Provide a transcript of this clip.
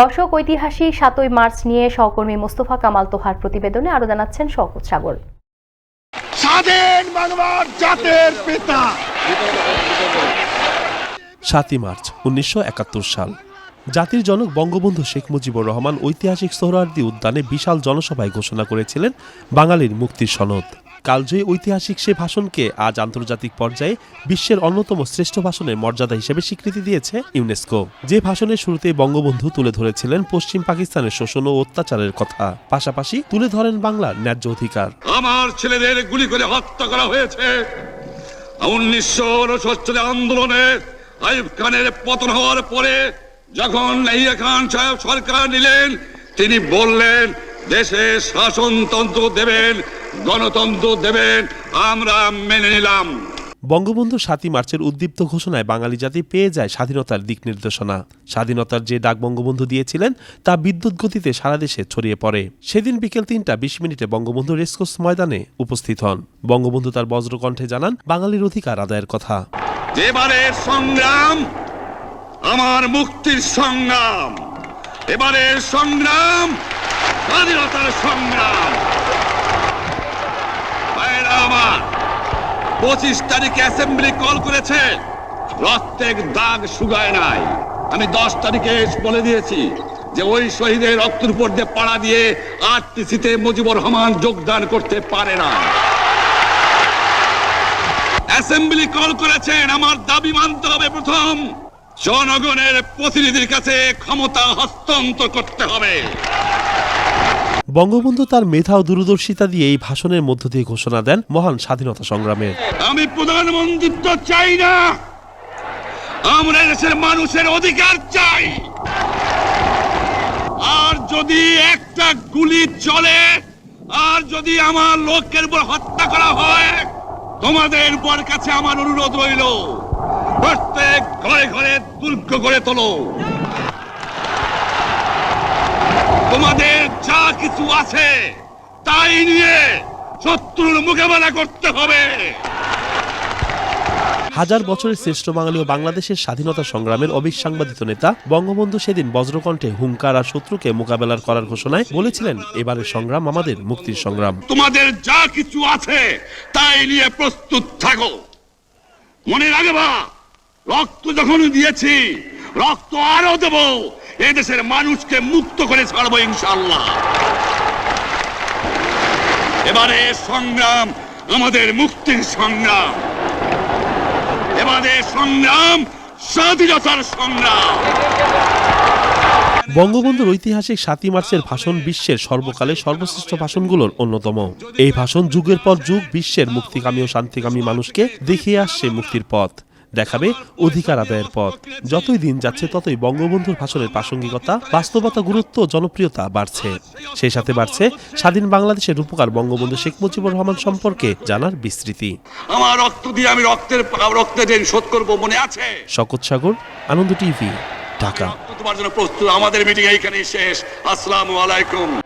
দর্শক ঐতিহাসিক সাতই মার্চ নিয়ে সহকর্মী মোস্তফা কামাল তোহার প্রতিবেদনে আরও জানাচ্ছেন শওকত সাগর। স্বাধীন বাংলার জাতের পিতা। সাতই মার্চ উনিশশো একাত্তর সাল। জাতির জনক বঙ্গবন্ধু শেখ মুজিবুর রহমান ঐতিহাসিক সোহরাওয়ার্দী উদ্যানে বিশাল জনসভায় ঘোষণা করেছিলেন বাঙালির মুক্তির সনদ। কালজয়ী ঐতিহাসিক সে ভাষণকে আজ আন্তর্জাতিক পর্যায়ে বিশ্বের অন্যতম শ্রেষ্ঠ ভাষণের মর্যাদা হিসেবে স্বীকৃতি দিয়েছে ইউনেস্কো। যে ভাষণের শুরুতে বঙ্গবন্ধু তুলে ধরেছিলেন পশ্চিম পাকিস্তানের শোষণ ও অত্যাচারের কথা। পাশাপাশি তুলে ধরেন বাংলার ন্যায্য অধিকার। আমার ছেলেদের গুলি করে হত্যা করা হয়েছে। উনিশশো উনসত্তর আন্দোলনে আইব খানের পতন হওয়ার পরে যখন ইয়া খান সাহেব সরকার নিলেন, তিনি বললেন দেশে শাসনতন্ত্র দেবেন গণতন্ত্র দেবেন আমরা মেনে নিলাম। বঙ্গবন্ধু সাতই মার্চের উদ্দীপ্ত ঘোষণায় বাঙালি জাতি পেয়ে যায় স্বাধীনতার দিক নির্দেশনা। স্বাধীনতার যে ডাক বঙ্গবন্ধু দিয়েছিলেন তা বিদ্যুৎ গতিতে সারা দেশে ছড়িয়ে পড়ে। সেদিন বিকেল তিনটা বিশ মিনিটে বঙ্গবন্ধু রেসকোর্স ময়দানে উপস্থিত হন। বঙ্গবন্ধু তার বজ্রকণ্ঠে জানান বাঙালির অধিকার আদায়ের কথা। এবারের সংগ্রাম আমার মুক্তির সংগ্রাম। এবারের সংগ্রাম স্বাধীনতার সংগ্রাম। আমার, পঁচিশ তারিখে অ্যাসেম্বলি কল করেছে। রক্তের দাগ শুকায় নাই। আমি দশ তারিখে বলে দিয়েছি যে ওই শহীদের রক্তের উপর দিয়ে পাড়া দিয়ে আরটিসিতে মুজিবুর রহমান যোগদান করতে পারে না। অ্যাসেম্বলি কল করেছেন, আমার দাবি মানতে হবে প্রথম। জনগণের প্রতিনিধির কাছে ক্ষমতা হস্তান্তর করতে হবে। বঙ্গবন্ধু তার মেধা ও দূরদর্শিতা দিয়ে এই ভাষণের মধ্য দিয়ে ঘোষণা দেন মহান স্বাধীনতা সংগ্রামের আমি প্রধানমন্ত্রিত্ব চাই না। আমরা দেশের মানুষের অধিকার চাই। আর যদি একটা গুলি চলে, আর যদি আমার লোকের উপর হত্যা করা হয়, তোমাদের উপর কাছে আমার অনুরোধ রইল, প্রত্যেক ঘরে ঘরে দুর্গ করে তোলো। তোমাদের যা কিছু আছে তাই নিয়ে শত্রুর মোকাবেলা করতে হবে। হাজার বছরের শ্রেষ্ঠ বাঙালি ও বাংলাদেশের স্বাধীনতা সংগ্রামের অবিসাংবাদিত নেতা বঙ্গবন্ধু সেদিন বজ্রকণ্ঠে হুঙ্কার আর শত্রুকে মোকাবেলার করার ঘোষণায় বলেছিলেন এবারের সংগ্রাম আমাদের মুক্তির সংগ্রাম। তোমাদের যা কিছু আছে তাই নিয়ে প্রস্তুত থাকো। মনে রাখবা রক্ত যখন দিয়েছি রক্ত আরও দেব। এই দেশের মানুষকে মুক্ত করে ছাড়বো ইনশাল্লাহ এবারে সংগ্রাম, আমাদের মুক্তির সংগ্রাম। এবারে সংগ্রাম, স্বাধীনতার সংগ্রাম। বঙ্গবন্ধুর ঐতিহাসিক সাতই মার্চের ভাষণ বিশ্বের সর্বকালে সর্বশ্রেষ্ঠ ভাষণগুলোর অন্যতম। এই ভাষণ যুগের পর যুগ বিশ্বের মুক্তিকামী ও শান্তিকামী মানুষকে দেখিয়ে আসছে মুক্তির পথ। দেখাবে অধিকার আদায়ের পথ। যতই দিন যাচ্ছে ততই বঙ্গবন্ধুর ভাষণের প্রাসঙ্গিকতা বাস্তবতা গুরুত্ব জনপ্রিয়তা বাড়ছে। সেই সাথে বাড়ছে স্বাধীন বাংলাদেশের রূপকার বঙ্গবন্ধু শেখ মুজিবুর রহমান সম্পর্কে জানার বিস্তৃতি। আমার রক্ত দিয়ে আমি রক্তের রক্তের ঋণ শোধ করব মনে আছে? শকত সাগর আনন্দ টিভি ঢাকা। তোমার জন্য প্রস্তুত। আমাদের মিটিং এইখানেই শেষ। আসসালামু আলাইকুম।